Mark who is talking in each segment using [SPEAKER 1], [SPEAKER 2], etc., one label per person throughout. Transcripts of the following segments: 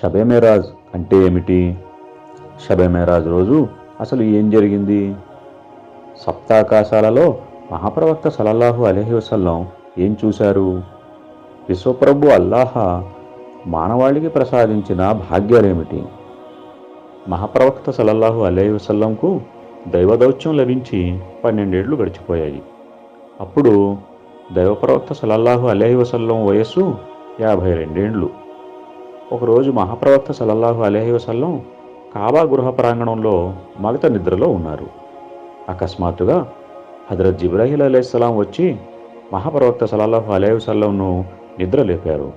[SPEAKER 1] షబే అంటే ఏమిటి? షబే రోజు అసలు ఏం జరిగింది? సప్తాకాశాలలో మహాప్రవక్త సలల్లాహు అలహి వసల్లం ఏం చూశారు? విశ్వప్రభు అల్లాహ మానవాళికి ప్రసాదించిన భాగ్యాలేమిటి? మహాప్రవక్త సలల్లాహు అలహి వసల్లంకు దైవదౌత్యం లభించి పన్నెండేళ్ళు గడిచిపోయాయి. అప్పుడు దైవప్రవక్త సలల్లాహు అలహి వసల్లం వయస్సు యాభై రెండేండ్లు. ఒకరోజు మహాప్రవక్త సలల్లాహు అలహి వసల్లం కాబా గృహ ప్రాంగణంలో మగత నిద్రలో ఉన్నారు. అకస్మాత్తుగా హజరత్ జిబ్రాహీల్ అలైహిస్సలాం వచ్చి మహాప్రవక్త సలల్లాహు అలహి వసల్లంను నిద్ర లేపారు.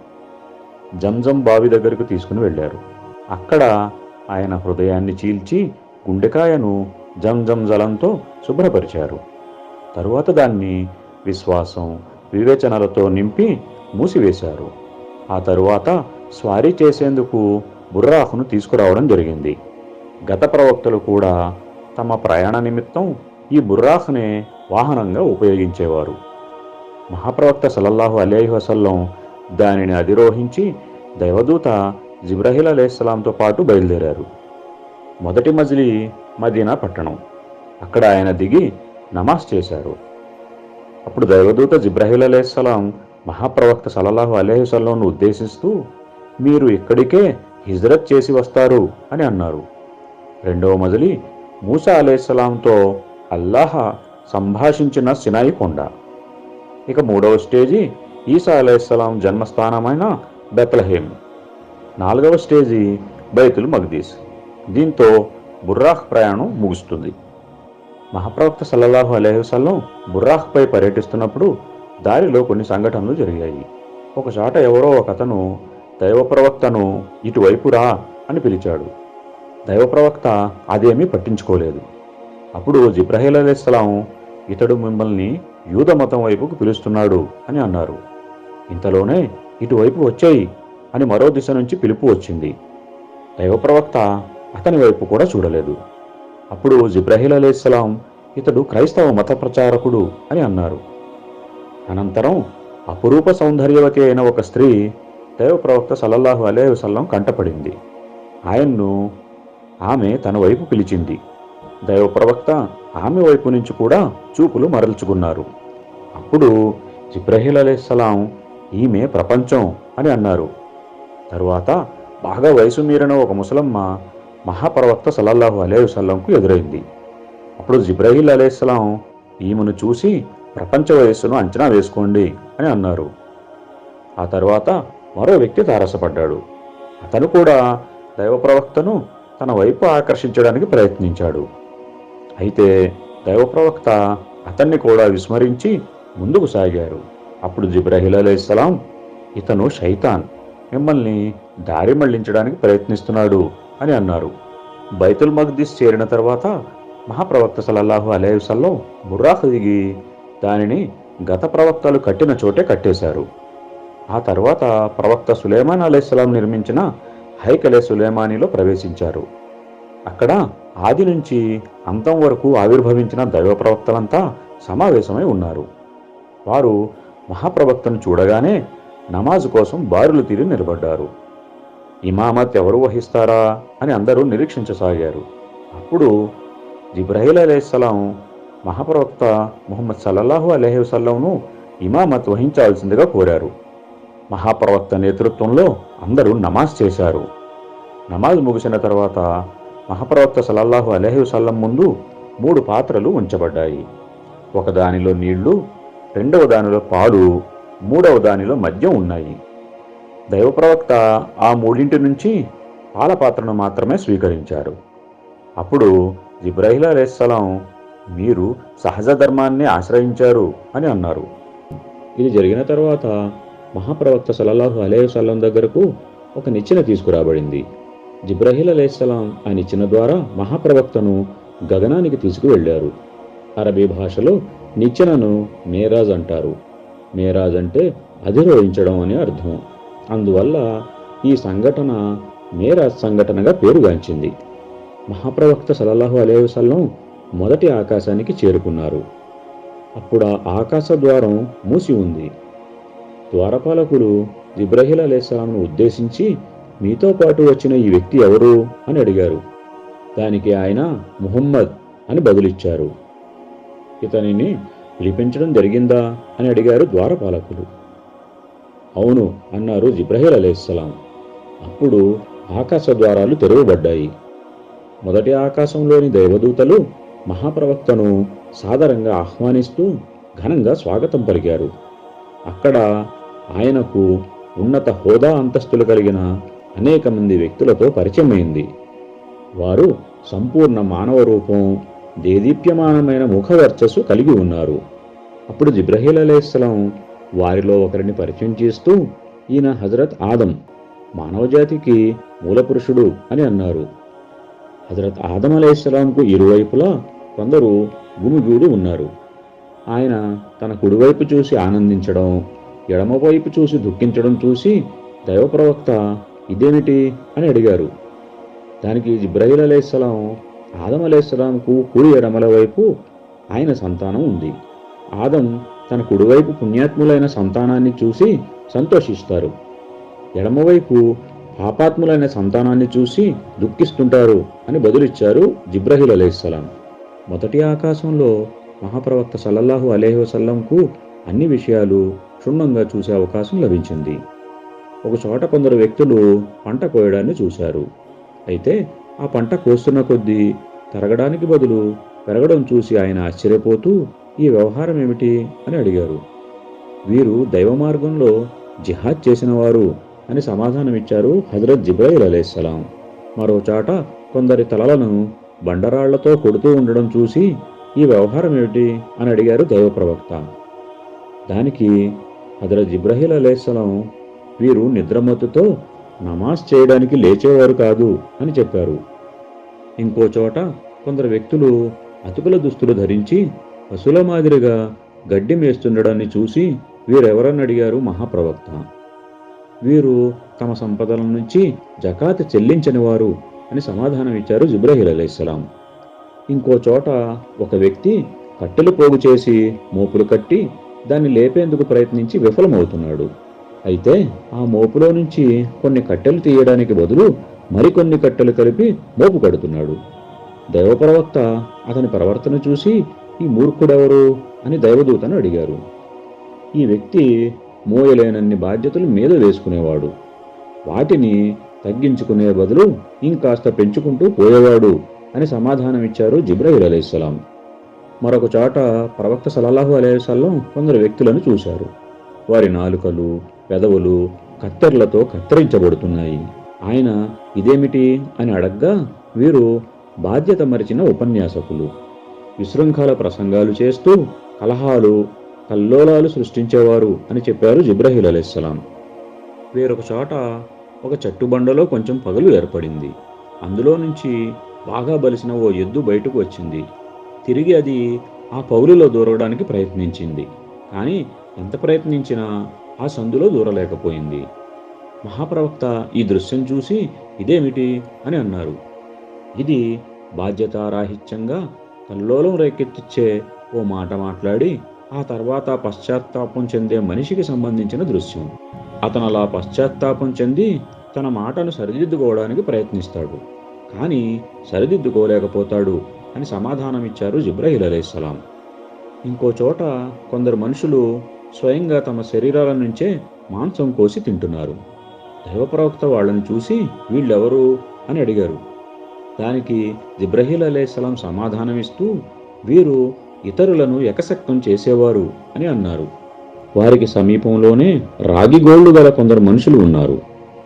[SPEAKER 1] జంజం బావి దగ్గరకు తీసుకుని వెళ్ళారు. అక్కడ ఆయన హృదయాన్ని చీల్చి గుండెకాయను జంజం జలంతో శుభ్రపరిచారు. తరువాత దాన్ని విశ్వాసం వివేచనలతో నింపి మూసివేశారు. ఆ తరువాత స్వారీ చేసేందుకు బుర్రాహును తీసుకురావడం జరిగింది. గత ప్రవక్తలు కూడా తమ ప్రయాణ నిమిత్తం ఈ బుర్రాహ్నే వాహనంగా ఉపయోగించేవారు. మహాప్రవక్త సల్లల్లాహు అలైహి వసల్లం దానిని అధిరోహించి దైవదూత జిబ్రహీల్ అలీస్లాంతో పాటు బయలుదేరారు. మొదటి మజిలీ మదీనా పట్టణం. అక్కడ ఆయన దిగి నమాజ్ చేశారు. అప్పుడు దైవదూత జిబ్రహీల్ అలీస్లాం మహాప్రవక్త సల్లల్లాహు అలైహి వసల్లంను ఉద్దేశిస్తూ మీరు ఇక్కడికే హిజ్రత్ చేసి వస్తారు అని అన్నారు. రెండవ మజిలీ మూసా అలైహిస్సలాంతో అల్లాహ సంభాషించిన సినాయి కొండ. ఇక మూడవ స్టేజీ ఈసా అలైహిస్సలాం జన్మస్థానమైన బెత్లహేమ్. నాలుగవ స్టేజీ బైతుల్ మగ్దీస్. దీంతో బుర్రాహ్ ప్రయాణం ముగుస్తుంది. మహాప్రవక్త సల్లల్లాహు అలైహి బుర్రాహ్పై పర్యటిస్తున్నప్పుడు దారిలో కొన్ని సంఘటనలు జరిగాయి. ఒకచోట ఎవరో ఒక అతను దైవప్రవక్తను ఇటువైపు రా అని పిలిచాడు. దైవప్రవక్త అదేమీ పట్టించుకోలేదు. అప్పుడు జిబ్రహీల్ అలైహిస్సలాం ఇతడు మిమ్మల్ని యూద మతం వైపుకు పిలుస్తున్నాడు అని అన్నారు. ఇంతలోనే ఇటువైపు వచ్చాయి అని మరో దిశ నుంచి పిలుపు వచ్చింది. దైవప్రవక్త అతని వైపు కూడా చూడలేదు. అప్పుడు జిబ్రహీల్ అలైహిస్సలాం ఇతడు క్రైస్తవ మత ప్రచారకుడు అని అన్నారు. అనంతరం అపురూప సౌందర్యవతి అయిన ఒక స్త్రీ దైవప్రవక్త సల్లల్లాహు అలే వసల్లం కంటపడింది. ఆయన్ను ఆమె తన వైపు పిలిచింది. దైవప్రవక్త ఆమె వైపు నుంచి కూడా చూపులు మరల్చుకున్నారు. అప్పుడు జిబ్రహీల్ అలైహిస్సలాం ఈమె ప్రపంచం అని అన్నారు. తరువాత బాగా వయసు మీరిన ఒక ముసలమ్మ మహాప్రవక్త సల్లల్లాహు అలైహి వసల్లంకు ఎదురైంది. అప్పుడు జిబ్రహీల్ అలైహిస్సలాం ఈమెను చూసి ప్రపంచ వయస్సును అంచనా వేసుకోండి అని అన్నారు. ఆ తర్వాత మరో వ్యక్తి తారసపడ్డాడు. అతను కూడా దైవప్రవక్తను తన వైపు ఆకర్షించడానికి ప్రయత్నించాడు. అయితే దైవప్రవక్త అతన్ని కూడా విస్మరించి ముందుకు సాగారు. అప్పుడు జిబ్రాహిల్ అలైస్లాం ఇతను షైతాన్ మిమ్మల్ని దారి మళ్ళించడానికి ప్రయత్నిస్తున్నాడు అని అన్నారు. బైతుల్ మగ్దిస్ చేరిన తర్వాత మహాప్రవక్త సలల్లాహు అలైహి వసల్లం దిగి దానిని గత ప్రవక్తలు కట్టిన చోటే కట్టేశారు. ఆ తర్వాత ప్రవక్త సులేమాన్ అలైస్లాం నిర్మించిన హైకలే సులేమానిలో ప్రవేశించారు. అక్కడ ఆది నుంచి అంతం వరకు ఆవిర్భవించిన దైవ ప్రవక్తలంతా సమావేశమై ఉన్నారు. వారు మహాప్రవక్తను చూడగానే నమాజ్ కోసం బారులు తీరి నిలబడ్డారు. ఇమామత్ ఎవరు వహిస్తారా అని అందరూ నిరీక్షించసాగారు. అప్పుడు జిబ్రహీల్ అలైహిస్సలాం మహాప్రవక్త ముహమ్మద్ సల్లల్లాహు అలహి వసల్లంను ఇమామత్ వహించాల్సిందిగా కోరారు. మహాప్రవక్త నేతృత్వంలో అందరూ నమాజ్ చేశారు. నమాజ్ ముగిసిన తర్వాత మహాప్రవక్త సలల్లాహు అలహి వసల్లం ముందు మూడు పాత్రలు ఉంచబడ్డాయి. ఒక దానిలో నీళ్ళు రెండవ దానిలో పాలు మూడవ దానిలో మద్యం ఉన్నాయి. దైవప్రవక్త ఆ మూడింటి నుంచి పాల పాత్రను మాత్రమే స్వీకరించారు. అప్పుడు జిబ్రాహిల్ అలైహిస్సలాం మీరు సహజ ధర్మాన్ని ఆశ్రయించారు అని అన్నారు. ఇది జరిగిన తర్వాత మహాప్రవక్త సలల్లాహు అలైహి దగ్గరకు ఒక నిచ్చెన తీసుకురాబడింది. జిబ్రహీల్ అలైహిస్సలాం ఆ నిచ్చెన ద్వారా మహాప్రవక్తను గగనానికి తీసుకువెళ్ళారు. అరబీ భాషలో నిచ్చెనను మేరాజ్ అంటారు. మేరాజ్ అంటే అధిరోహించడం అని అర్థం. అందువల్ల ఈ సంఘటన మేరాజ్ సంఘటనగా పేరుగాంచింది. మహాప్రవక్త సలల్లాహు అలేవసల్లం మొదటి ఆకాశానికి చేరుకున్నారు. అప్పుడు ఆ ఆకాశ ద్వారం మూసి ఉంది. ద్వారపాలకుడు ఇబ్రహీల్ అలేస్లాంను ఉద్దేశించి మీతో పాటు వచ్చిన ఈ వ్యక్తి ఎవరు? అని అడిగారు. దానికి ఆయన ముహమ్మద్ అని బదులిచ్చారు. ఇతనిని పిలిపించడం జరిగిందా? అని అడిగారు ద్వారపాలకులు అవును అన్నారు జిబ్రహీల్ అలేస్లాం అప్పుడు ఆకాశ ద్వారాలు తెరవబడ్డాయి. మొదటి ఆకాశంలోని దైవదూతలు మహాప్రవక్తను సాదరంగా ఆహ్వానిస్తూ ఘనంగా స్వాగతం పలికారు. అక్కడ ఆయనకు ఉన్నత హోదా అంతస్తులు కలిగిన అనేక మంది వ్యక్తులతో పరిచయమైంది. వారు సంపూర్ణ మానవ రూపం దేదీప్యమానమైన ముఖ వర్చస్సు కలిగి ఉన్నారు. అప్పుడు జిబ్రహీల్ అలైస్లాం వారిలో ఒకరిని పరిచయం చేస్తూ ఈయన హజరత్ ఆదం మానవజాతికి మూలపురుషుడు అని అన్నారు. హజరత్ ఆదం అలైస్లాంకు ఇరువైపులా కొందరు గుమిగూడి ఉన్నారు. ఆయన తన కుడివైపు చూసి ఆనందించడం ఎడమవైపు చూసి దుఃఖించడం చూసి దైవప్రవక్త ఇదేమిటి? అని అడిగారు. దానికి జిబ్రహీల్ అలైహిస్సలాం ఆదం అలైహిస్సలాంకు కుడి ఎడమల వైపు ఆయన సంతానం ఉంది. ఆదం తన కుడివైపు పుణ్యాత్ములైన సంతానాన్ని చూసి సంతోషిస్తారు. ఎడమవైపు పాపాత్ములైన సంతానాన్ని చూసి దుఃఖిస్తుంటారు అని బదులిచ్చారు జిబ్రహీల్ అలైహిస్సలాం మొదటి ఆకాశంలో మహాప్రవక్త సల్లల్లాహు అలైహి వసల్లంకు అన్ని విషయాలు క్షుణ్ణంగా చూసే అవకాశం లభించింది. ఒకచోట కొందరు వ్యక్తులు పంట కోయడాన్ని చూశారు. అయితే ఆ పంట కోస్తున్న కొద్దీ తరగడానికి బదులు పెరగడం చూసి ఆయన ఆశ్చర్యపోతూ ఈ వ్యవహారం ఏమిటి? అని అడిగారు. వీరు దైవ మార్గంలో జిహాద్ చేసినవారు అని సమాధానమిచ్చారు హజరత్ జిబ్రాయిల్ అలైహిస్సలాం మరోచాట కొందరి తలలను బండరాళ్ళతో కొడుతూ ఉండడం చూసి ఈ వ్యవహారం ఏమిటి? అని అడిగారు దైవ ప్రవక్త. దానికి హజరత్ ఇబ్రాహీల్ అలైహిస్సలాం వీరు నిద్రమత్తుతో నమాజ్ చేయడానికి లేచేవారు కాదు అని చెప్పారు. ఇంకో చోట కొందరు వ్యక్తులు అతుకుల దుస్తులు ధరించి పశువుల మాదిరిగా గడ్డి మేస్తుండడాన్ని చూసి వీరెవరని అడిగారు మహాప్రవక్త. వీరు తమ సంపదల నుంచి జకాత్ చెల్లించని వారు అని సమాధానం ఇచ్చారు జిబ్రహీల్ అలైహిస్సలాం ఇంకో చోట ఒక వ్యక్తి కట్టెలు పోగు చేసి మోపులు కట్టి దాన్ని లేపేందుకు ప్రయత్నించి విఫలమవుతున్నాడు. అయితే ఆ మోపులో నుంచి కొన్ని కట్టెలు తీయడానికి బదులు మరికొన్ని కట్టెలు కలిపి మోపు కడుతున్నాడు. దైవప్రవక్త అతని ప్రవర్తన చూసి ఈ మూర్ఖుడెవరు? అని దైవదూతను అడిగారు. ఈ వ్యక్తి మోయలేనన్ని బాధ్యతలు మీద వేసుకునేవాడు. వాటిని తగ్గించుకునే బదులు ఇంకాస్త పెంచుకుంటూ పోయేవాడు అని సమాధానమిచ్చారు జిబ్రహీల్ అలైహిస్సలాం. మరొక చోట ప్రవక్త సలల్లాహు అలేసల్లం కొందరు వ్యక్తులను చూశారు. వారి నాలుకలు పెదవులు కత్తెరలతో కత్తిరించబడుతున్నాయి. ఆయన ఇదేమిటి అని అడగ్గా వీరు బాధ్యత మరిచిన ఉపన్యాసకులు. విశృంఖల ప్రసంగాలు చేస్తూ కలహాలు కల్లోలాలు సృష్టించేవారు అని చెప్పారు జిబ్రహీల్ అలైహిస్సలాం వేరొక చోట ఒక చెట్టుబండలో కొంచెం పగలు ఏర్పడింది. అందులో నుంచి బాగా బలిసిన ఓ ఎద్దు బయటకు వచ్చింది. తిరిగి అది ఆ పౌలులో దూరడానికి ప్రయత్నించింది. కానీ ఎంత ప్రయత్నించినా ఆ సందులో దూరలేకపోయింది. మహాప్రవక్త ఈ దృశ్యం చూసి ఇదేమిటి? అని అన్నారు. ఇది బాధ్యతారాహిత్యంగా కల్లోలం రేకెత్తిచ్చే ఓ మాట మాట్లాడి ఆ తర్వాత పశ్చాత్తాపం చెందే మనిషికి సంబంధించిన దృశ్యం. అతను అలా పశ్చాత్తాపం చెంది తన మాటను సరిదిద్దుకోవడానికి ప్రయత్నిస్తాడు. కానీ సరిదిద్దుకోలేకపోతాడు. అని సమాధానమిచ్చారు జిబ్రహీల్ అలైహిస్సలాం ఇంకో చోట కొందరు మనుషులు స్వయంగా తమ శరీరాల నుంచే మాంసం కోసి తింటున్నారు. దైవప్రవక్త వాళ్ళని చూసి వీళ్ళెవరు అని అడిగారు. దానికి జిబ్రహీల్ అలైహిస్సలాం సమాధానమిస్తూ వీరు ఇతరులను ఎకసక్తం చేసేవారు అని అన్నారు. వారికి సమీపంలోనే రాగిగోళ్ళు గల కొందరు మనుషులు ఉన్నారు.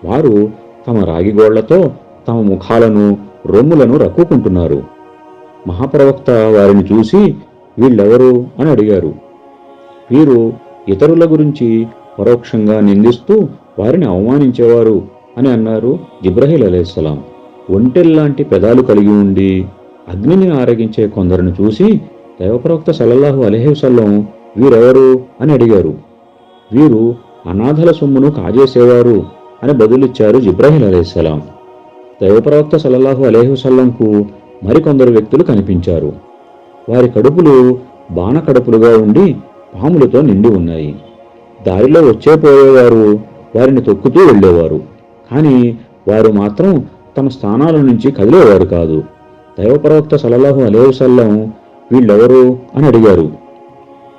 [SPEAKER 1] వారు తమ రాగిగోళ్ళతో తమ ముఖాలను రొమ్ములను రక్కుకుంటున్నారు. మహాప్రవక్త వారిని చూసి వీళ్ళెవరు అని అడిగారు. వీరు ఇతరుల గురించి పరోక్షంగా నిందిస్తూ వారిని అవమానించేవారు అని అన్నారు జిబ్రహీల్ అలైహిస్సలాం ఒంటెల్లాంటి పెదాలు కలిగి ఉండి అగ్నిని ఆరగించే కొందరిని చూసి దైవప్రవక్త సల్లల్లాహు అలహేసల్లం వీరెవరు అని అడిగారు. వీరు అనాథల సొమ్మును కాజేసేవారు అని బదులిచ్చారు జిబ్రాహీల్ అలైహిస్సలాం దైవప్రవక్త సల్లల్లాహు అలహేసల్లంకు మరికొందరు వ్యక్తులు కనిపించారు. వారి కడుపులు బాణకడుపులుగా ఉండి పాములతో నిండి ఉన్నాయి. దారిలో వచ్చే పోయేవారు వారిని తొక్కుతూ వెళ్ళేవారు. కానీ వారు మాత్రం తమ స్థానాల నుంచి కదిలేవారు కాదు. దైవప్రవక్త ప్రవక్త అలేవసల్లం వీళ్ళెవరు అని అడిగారు.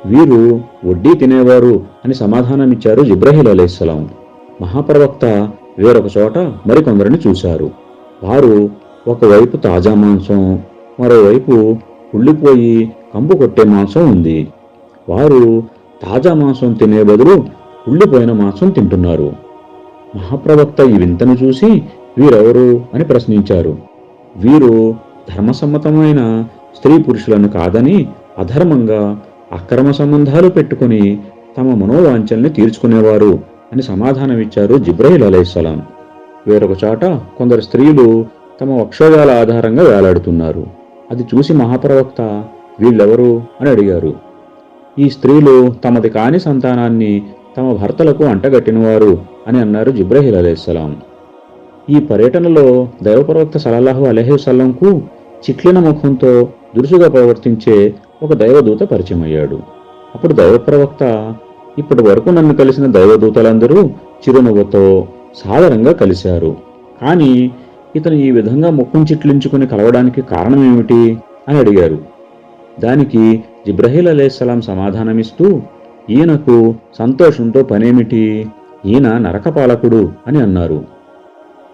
[SPEAKER 1] వీరు వడ్డీ తినేవారు అని సమాధానమిచ్చారు జిబ్రహీల్ అలైహిస్సలాం. మహాప్రవక్త వేరొక చోట మరికొందరిని చూశారు. వారు ఒకవైపు తాజా మాంసం మరోవైపు కుళ్ళిపోయి కంపు కొట్టే మాంసం ఉంది. వారు తాజా మాంసం తినే బదులు కుళ్ళిపోయిన మాంసం తింటున్నారు. మహాప్రవక్త ఈ వింతను చూసి వీరెవరు అని ప్రశ్నించారు. వీరు ధర్మసమ్మతమైన స్త్రీ పురుషులను కాదని అధర్మంగా అక్రమ సంబంధాలు పెట్టుకుని తమ మనోవాంఛల్ని తీర్చుకునేవారు అని సమాధానమిచ్చారు జిబ్రహీల్ అలైహిస్సలాం. వేరొక చాట కొందరు స్త్రీలు తమ వక్షోజాల ఆధారంగా వేలాడుతున్నారు. అది చూసి మహాప్రవక్త వీళ్ళెవరు? అని అడిగారు. ఈ స్త్రీలు తమది కాని సంతానాన్ని తమ భర్తలకు అంటగట్టినవారు అని అన్నారు జిబ్రహీల్ అలైహిస్సలాం. ఈ పర్యటనలో దైవప్రవక్త సలల్లాహు అలహేసల్లంకు చిట్లిన ముఖంతో దురుసుగా ప్రవర్తించే ఒక దైవదూత పరిచయమయ్యాడు. అప్పుడు దైవప్రవక్త ఇప్పటి వరకు నన్ను కలిసిన దైవదూతలందరూ చిరునవ్వుతో సాధారణంగా కలిశారు. కానీ ఇతను ఈ విధంగా ముఖం చిట్లించుకుని కలవడానికి కారణమేమిటి అని అడిగారు. దానికి జిబ్రహీల్ అలేస్లాం సమాధానమిస్తూ ఈయనకు సంతోషంతో పనేమిటి? ఈయన నరకపాలకుడు అని అన్నారు.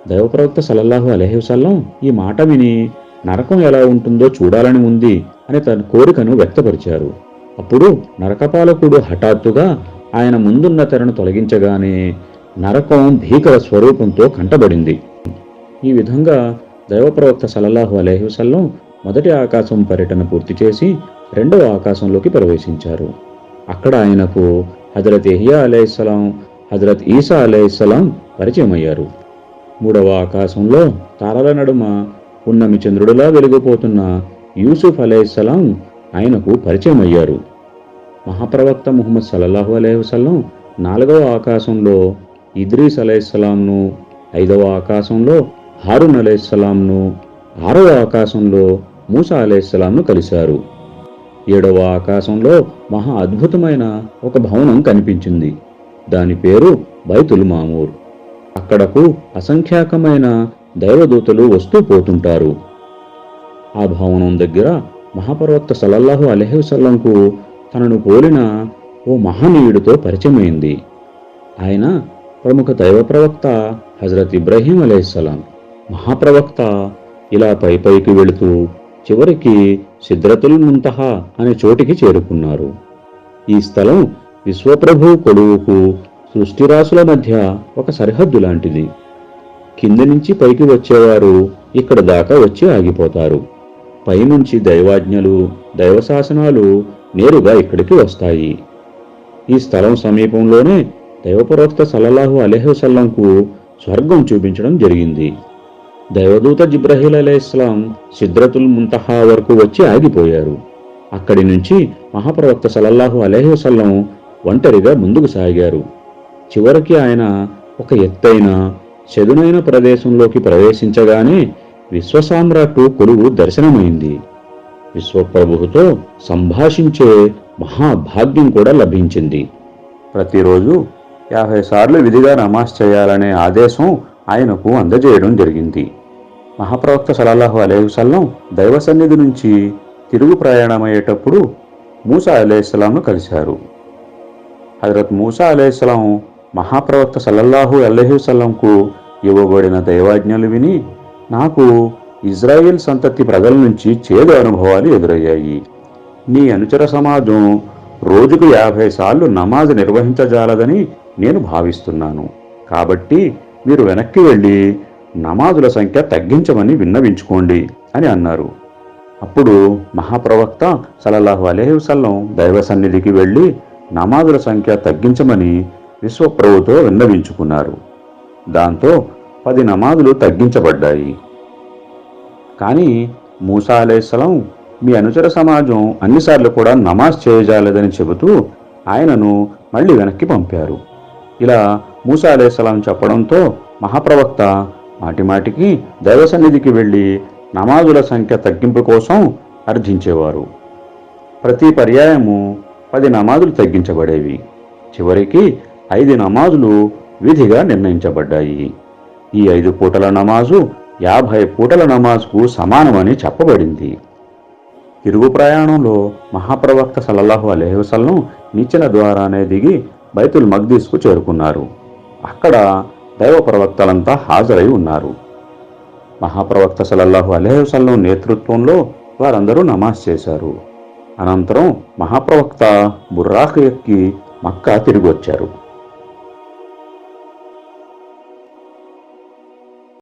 [SPEAKER 1] దైవప్రవక్త సలల్లాహు అలహి ఈ మాట విని నరకం ఎలా ఉంటుందో చూడాలని ఉంది అని తన కోరికను వ్యక్తపరిచారు. అప్పుడు నరకపాలకుడు హఠాత్తుగా ఆయన ముందున్న తెరను తొలగించగానే నరకం భీకర స్వరూపంతో కంటబడింది. ఈ విధంగా దైవప్రవక్త సల్లల్లాహు అలహివసల్లం మొదటి ఆకాశం పర్యటన పూర్తి చేసి రెండవ ఆకాశంలోకి ప్రవేశించారు. అక్కడ ఆయనకు హజరత్ ఎహియా అలైహిస్సలాం హజరత్ ఈసా అలైహిస్సలాం పరిచయం అయ్యారు మూడవ ఆకాశంలో తారల నడుమ పున్నమి చంద్రుడిలా వెలిగిపోతున్న యూసుఫ్ అలైహిస్సలాం ఆయనకు పరిచయం అయ్యారు మహాప్రవక్త ముహమ్మద్ సల్లల్లాహు అలైహి నాలుగవ ఆకాశంలో ఇద్రీస్ అలైహిస్సలాంను ఐదవ ఆకాశంలో హారూన్ అలైహిస్సలాంను ఆరవ ఆకాశంలో మూసా అలైహిస్సలాంను కలిశారు. ఏడవ ఆకాశంలో మహా అద్భుతమైన ఒక భవనం కనిపించింది. దాని పేరు బైతుల్ మామూర్. అక్కడకు అసంఖ్యాకమైన దైవదూతలు వస్తూ పోతుంటారు. ఆ భవనం దగ్గర మహాపర్వత సలల్లాహు అలహి తనను పోలిన ఓ మహనీయుడితో పరిచయమైంది. ఆయన ప్రముఖ దైవ ప్రవక్త హజరత్ ఇబ్రహీం అలైహిస్సలాం మహాప్రవక్త ఇలా పైపైకి వెళుతూ చివరికి సిద్రతుల్ ముంతహా అనే చోటికి చేరుకున్నారు. ఈ స్థలం విశ్వప్రభు కొలువుకు సృష్టిరాశుల మధ్య ఒక సరిహద్దు లాంటిది. కింది నుంచి పైకి వచ్చేవారు ఇక్కడ దాకా వచ్చి ఆగిపోతారు. పైనుంచి దైవాజ్ఞలు దైవశాసనాలు నేరుగా ఇక్కడికి వస్తాయి. ఈ స్థలం సమీపంలోనే దైవప్రవక్త సల్లల్లాహు అలెహసల్లంకు స్వర్గం చూపించడం జరిగింది. దైవదూత జిబ్రహీల్ అలైస్లాం సిద్రతుల్ ముంతహా వరకు వచ్చి ఆగిపోయారు. అక్కడి నుంచి మహాప్రవక్త సలల్లాహు అలహేసల్లం ఒంటరిగా ముందుకు సాగారు. చివరికి ఆయన ఒక ఎత్తైన చదునైన ప్రదేశంలోకి ప్రవేశించగానే విశ్వసామ్రాట్టు కొలువు దర్శనమైంది. విశ్వప్రభువుతో సంభాషించే మహాభాగ్యం కూడా లభించింది. ప్రతిరోజు యాభై సార్లు విధిగా నమాజ్ చేయాలనే ఆదేశం ఆయనకు అందజేయడం జరిగింది. మహాప్రవక్త సలల్లాహు అలైవసల్లం దైవ సన్నిధి నుంచి తిరుగు ప్రయాణమయ్యేటప్పుడు మూసా అలైహిస్సలాంను కలిశారు. హజరత్ మూసా అలైహిస్సలాం మహాప్రవక్త సల్లల్లాహు అల్లహివసల్లంకు ఇవ్వబడిన దైవాజ్ఞలు విని నాకు ఇజ్రాయిల్ సంతతి ప్రజల నుంచి చేదు అనుభవాలు ఎదురయ్యాయి. నీ అనుచర సమాజం రోజుకు యాభై సార్లు నమాజ్ నిర్వహించజాలదని నేను భావిస్తున్నాను. కాబట్టి మీరు వెనక్కి వెళ్ళి నమాజుల సంఖ్య తగ్గించమని విన్నవించుకోండి అని అన్నారు. అప్పుడు మహాప్రవక్త సలల్లాహు అలహి దైవ సన్నిధికి వెళ్ళి నమాజుల సంఖ్య తగ్గించమని విశ్వప్రభుతో విన్నవించుకున్నారు. దాంతో పది నమాజులు తగ్గించబడ్డాయి. కానీ మూసా అలైహిస్సలాం మీ అనుచర సమాజం అన్నిసార్లు కూడా నమాజ్ చేయజాలేదని చెబుతూ ఆయనను మళ్ళీ వెనక్కి పంపారు. ఇలా మూసా అలైహిస్సలాం చెప్పడంతో మహాప్రవక్త మాటిమాటికి దైవ సన్నిధికి వెళ్ళి నమాజుల సంఖ్య తగ్గింపు కోసం అర్థించేవారు ప్రతి పర్యాయము పది నమాజులు తగ్గించబడేవి. చివరికి ఐదు నమాజులు విధిగా నిర్ణయించబడ్డాయి. ఈ ఐదు పూటల నమాజు యాభై పూటల నమాజ్కు సమానమని చెప్పబడింది. తిరుగు ప్రయాణంలో మహాప్రవక్త సల్లల్లాహు అలైహి వసల్లం నిచ్చెన ద్వారానే దిగి బైతుల్ మగ్దీస్కు చేరుకున్నారు. అక్కడ దైవ ప్రవక్తలంతా హాజరై ఉన్నారు. మహాప్రవక్త సలల్లాహు అలైహి నేతృత్వంలో వారందరూ నమాజ్ చేశారు. అనంతరం మహాప్రవక్త బుర్రాకు ఎక్కి మక్కా తిరిగి వచ్చారు.